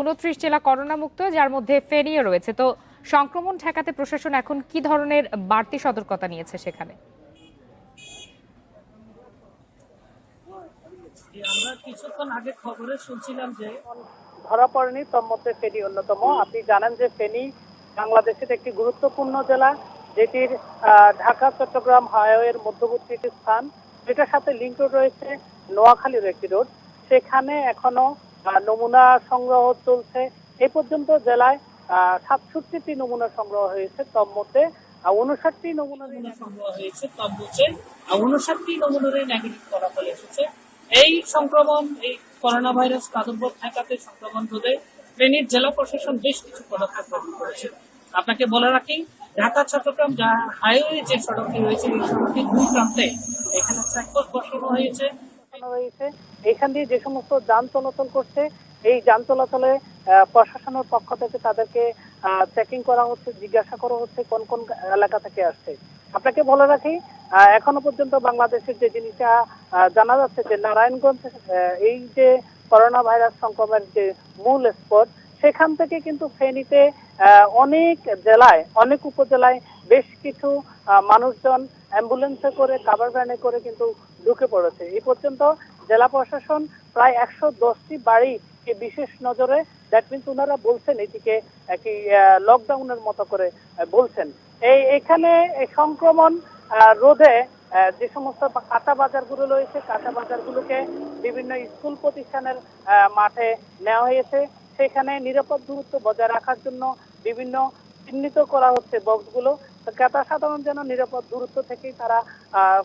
উনত্রিশ জেলা করোনা মুক্ত যার মধ্যে ফেনীও রয়েছে। তো সংক্রমণ ঠেকাতে প্রশাসন এখন কি ধরনের বাড়তি সতর্কতা নিয়েছে সেখানে? আমরা কিছুক্ষণ আগে খবরে শুনছিলাম যে ধরা পড়েনি তোর মধ্যে ফেনী অন্যতম। আপনি জানেন যে ফেনী বাংলাদেশের একটি গুরুত্বপূর্ণ জেলা যেটির আহ, ঢাকা চট্টগ্রাম হাইওয়ের মধ্যবর্তী একটি স্থান। যেটার সাথে লিঙ্ক রোড রয়েছে নোয়াখালীর একটি রোড সেখানে এখনও নমুনা সংগ্রহ চলছে। এ পর্যন্ত জেলায় সাতষট্টিটি নমুনা সংগ্রহ হয়েছে তোর মধ্যে উনষাটটি নমুনা সংগ্রহ হয়েছে তার মধ্যে উনষাটটি নমুনারে নেগেটিভ ফলাফল এসেছে। এই সংক্রমণ, এই করোনা ভাইরাস প্রাদুর্ভাব ঠেকাতে সংক্রমণ রোধে ফেনীর জেলা প্রশাসন বেশ কিছু পদক্ষেপ গ্রহণ করেছে। আপনাকে বলে রাখি, ঢাকা, চট্টগ্রাম, যা হাইওয়ে যে সড়কটি রয়েছে, এই সড়কটির দুই প্রান্তে এখানে চেকপোস্ট বসানো হয়েছে। বসানো রয়েছে। এখান দিয়ে যে সমস্ত যান চলাচল করছে, এই যান চলাচলে প্রশাসনের পক্ষ থেকে তাদেরকে চেকিং করা হচ্ছে, জিজ্ঞাসা করা হচ্ছে কোন কোন এলাকা থেকে আসছে। আপনাকে বলে রাখি এখনও পর্যন্ত বাংলাদেশের যে জিনিসটা জানা যাচ্ছে যে নারায়ণগঞ্জ এই যে করোনা ভাইরাস সংক্রমণের যে মূল স্পট, সেখান থেকে কিন্তু ফেনীতে অনেক জেলায়, অনেক উপজেলায় বেশ কিছু মানুষজন অ্যাম্বুলেন্সে করে কাভার ভ্যানে করে কিন্তু ঢুকে পড়েছে। এই পর্যন্ত জেলা প্রশাসন প্রায় একশো দশটি বাড়ি বিশেষ নজরে দ্যাট মিনস ওনারা বলছেন এটিকে একটি লকডাউনের মতো করে বলছেন। এই, এখানে সংক্রমণ রোধে যে সমস্ত কাঁচা বাজারগুলো রয়েছে, কাঁচা বাজারগুলোকে বিভিন্ন স্কুল প্রতিষ্ঠানের মাঠে নেওয়া হয়েছে। সেখানে নিরাপদ দূরত্ব বজায় রাখার জন্য বিভিন্ন চিহ্নিত করা হচ্ছে বক্সগুলো ক্রেতা সাধারণ যেন নিরাপদ দূরত্ব থেকেই তারা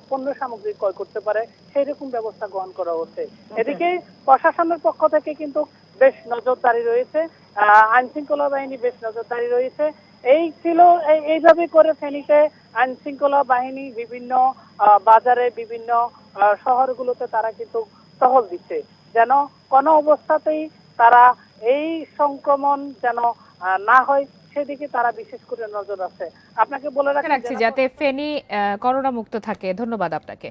পণ্য সামগ্রী ক্রয় করতে পারে সেই রকম ব্যবস্থা গ্রহণ করা হচ্ছে। এদিকে প্রশাসনের পক্ষ থেকে কিন্তু বেশ নজরদারি রয়েছে আহ, আইন শৃঙ্খলা বাহিনী বেশ নজরদারি রয়েছে। এই ছিল এইভাবে করে ফেনীতে আইন শৃঙ্খলা বাহিনী বিভিন্ন বাজারে বিভিন্ন শহরগুলোতে তারা কিন্তু টহল দিচ্ছে। যেন কোনো অবস্থাতেই তারা এই সংক্রমণ যেন না হয় সেদিকে তারা বিশেষ করে নজর আছে আপনাকে বলে রাখি রাখছি যাতে ফেনী করোনা মুক্ত থাকে। ধন্যবাদ আপনাকে।